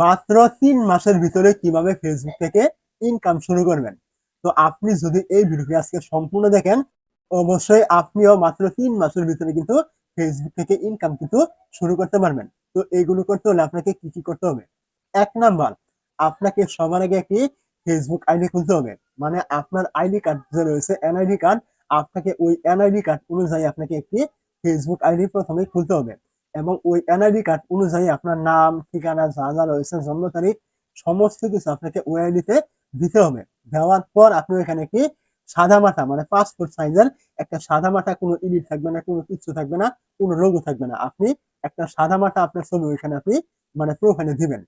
মাত্র তিন মাসের ভিতরে কীভাবে ফেসবুক থেকে ইনকাম শুরু করবেন? তো আপনি যদি এই ভিডিওটি আজকে সম্পূর্ণ দেখেন, অবশ্যই আপনিও মাত্র তিন মাসের ভিতরে কিন্তু ফেসবুক থেকে ইনকাম কিন্তু শুরু করতে পারবেন। তো এইগুলো করতে হলে আপনাকে কি কি করতে হবে? এক নাম্বার, আপনাকে সবার আগে একটি ফেসবুক আইডি খুলতে হবে। মানে আপনার আইডি কার্ড যে রয়েছে এনআইডি কার্ড আপনাকে ওই এনআইডি কার্ড অনুযায়ী আপনাকে একটি ফেসবুক আইডি প্রথমে খুলতে হবে। এবং ওই এনআইডি কার্ড অনুযায়ী আপনার নাম, ঠিকানা, যা যা রয়েছে, জন্ম তারিখ, সমস্ত কিছু আপনাকে ওই আইডিতে দিতে হবে। দেওয়ার পর আপনি এখানে কি সাদা মাথা মানে পাসপোর্ট সাইজের একটা সাদা মাথা কোনো ইডিট থাকবে না, কোনো কিছু থাকবে না, কোনো লোগো থাকবে না। আপনি একটা সাদা মাথা আপনার ছবি ওইখানে আপনি মানে প্রোফাইলে দিবেন।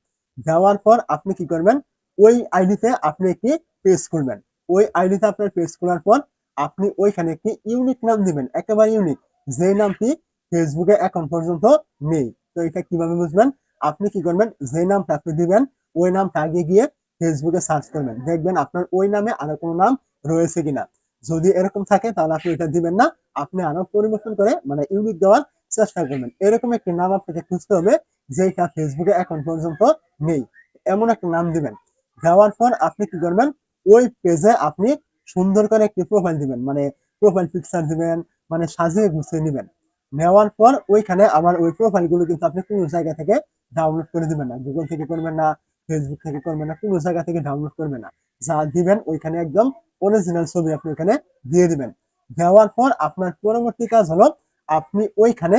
দেওয়ার পর আপনি কি করবেন? ওই আইডিতে আপনি একটি পেজ করবেন। ওই আইডিতে আপনার পেজ করার পর আপনি ওইখানে একটি ইউনিক নাম দিবেন? একেবারে ইউনিক যে নামটি ফেসবুকে এখন পর্যন্ত নেই। তো এটা কীভাবে বুঝবেন? আপনি কি করবেন? যে নামটা আপনি দিবেন, ওই নামটা আগে গিয়ে ফেসবুকে সার্চ করবেন। দেখবেন আপনার ওই নামে আরও কোনো নাম রয়েছে কিনা। যদি এরকম থাকে, তাহলে আপনি এটা দিবেন না। আপনি আরও পরিবর্তন করে মানে ইউনিক দেওয়ার চেষ্টা করবেন। এরকম একটি নাম আপনাকে খুঁজতে হবে, যেটা ফেসবুকে এখন পর্যন্ত নেই। এমন একটা নাম দিবেন। দেওয়ার পর আপনি কি করবেন? ওই পেজে আপনি সুন্দর করে একটি প্রোফাইল দিবেন। মানে প্রোফাইল পিকচার দিবেন মানে সাজিয়ে গুছিয়ে নেবেন। নেওয়ার পর ওইখানে আমার ওই প্রোফাইলগুলো কিন্তু আপনি কোনো জায়গা থেকে ডাউনলোড করে দিবেন না। গুগল থেকে করবেন না ফেসবুক থেকে করবেন না, কোনো জায়গা থেকে ডাউনলোড করবেন না। যা দিবেন ওইখানে একদম অরিজিনাল ছবি আপনি ওখানে দিয়ে দিবেন। দেওয়ার পর আপনার পরবর্তী কাজ হলো আপনি ওইখানে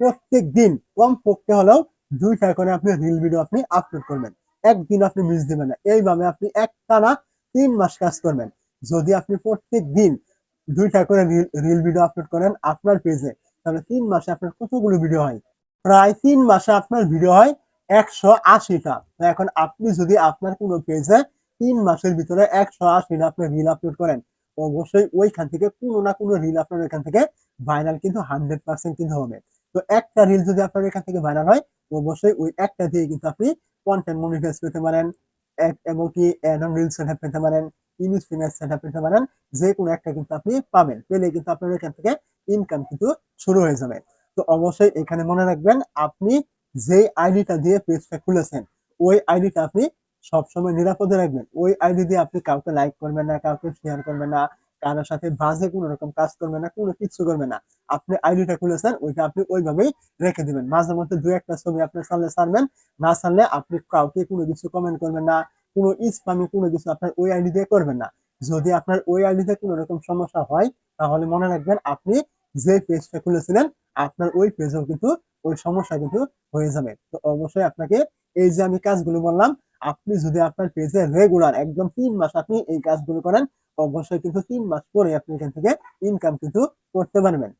প্রত্যেক দিন কম পক্ষে হলেও দুইটা করে আপনি রিল ভিডিও আপনি আপলোড করবেন। একদিন আপনি মিস দিবেন না। এইভাবে আপনি একটানা তিন মাস কাজ করবেন। যদি আপনি প্রত্যেক দিন দুইটা করে রিল ভিডিও আপলোড করেন আপনার পেজে তাহলে তিন মাসে আপনার কতগুলো ভিডিও হয়? প্রায় তিন মাসে আপনার ভিডিও হয় একশো আশিটা। এখন আপনি যদি আপনার কোনো পেজে তিন মাসের ভিতরে একশো আশিটা আপনি রিল আপলোড করেন, অবশ্যই ওইখান থেকে কোনো না কোনো রিল আপনার এখান থেকে ভাইরাল কিন্তু হান্ড্রেড পার্সেন্ট কিন্তু হবে। তো একটা রিল যদি আপনার এখান থেকে ভাইরাল হয়, অবশ্যই ওই একটা দিয়ে কিন্তু আপনি কন্টেন্ট মনিটাইজ পেতে পারেন এবং কি অ্যাডন রিল সেটআপ পেতে পারেন ইনিস ফিনান্স সেটআপ পেতে পারেন যে কোনো একটা কিন্তু আপনি পাবেন। পেলে কিন্তু আপনার এখান থেকে ইনকাম কিন্তু শুরু হয়ে যাবে। তো অবশ্যই এখানে মনে রাখবেন, আপনি যে আইডিটা দিয়ে পেজটা খুলেছেন, ওই আইডিটা আপনি সবসময় নিরাপদে রাখবেন। ওই আইডি দিয়ে আপনি কাউকে লাইক করবেন না, কাউকে শেয়ার করবেন না, কারোর সাথে বাজে কোনো রকম কাজ করবে না, কোনো কিছু করবে না। আপনি আইডিটা খুলেছেন, ওইটা আপনি ওইভাবেই রেখে দিবেন। মাঝে মধ্যে দু একটা ছবি আপনি সামনে ছাড়বেন, না ছাড়লে আপনি কাউকে কোনো কিছু কমেন্ট করবেন না, কোনো ইসলামী কোনো কিছু আপনার ওই আইডি দিয়ে করবেন না। যদি আপনার ওই আইডিতে কোনো রকম সমস্যা হয়, তাহলে মনে রাখবেন আপনি যে পেজটা খুলেছিলেন, আপনার ওই পেজও কিন্তু ওই সমস্যা কিন্তু হয়ে যাবে। তো অবশ্যই আপনাকে এই যে আমি কাজগুলো বললাম, আপনি যদি আপনার পেজে রেগুলার একদম তিন মাস আপনি এই কাজগুলো করেন, অবশ্যই কিন্তু তিন মাস পরে আপনি এখান থেকে ইনকাম কিন্তু করতে পারবেন।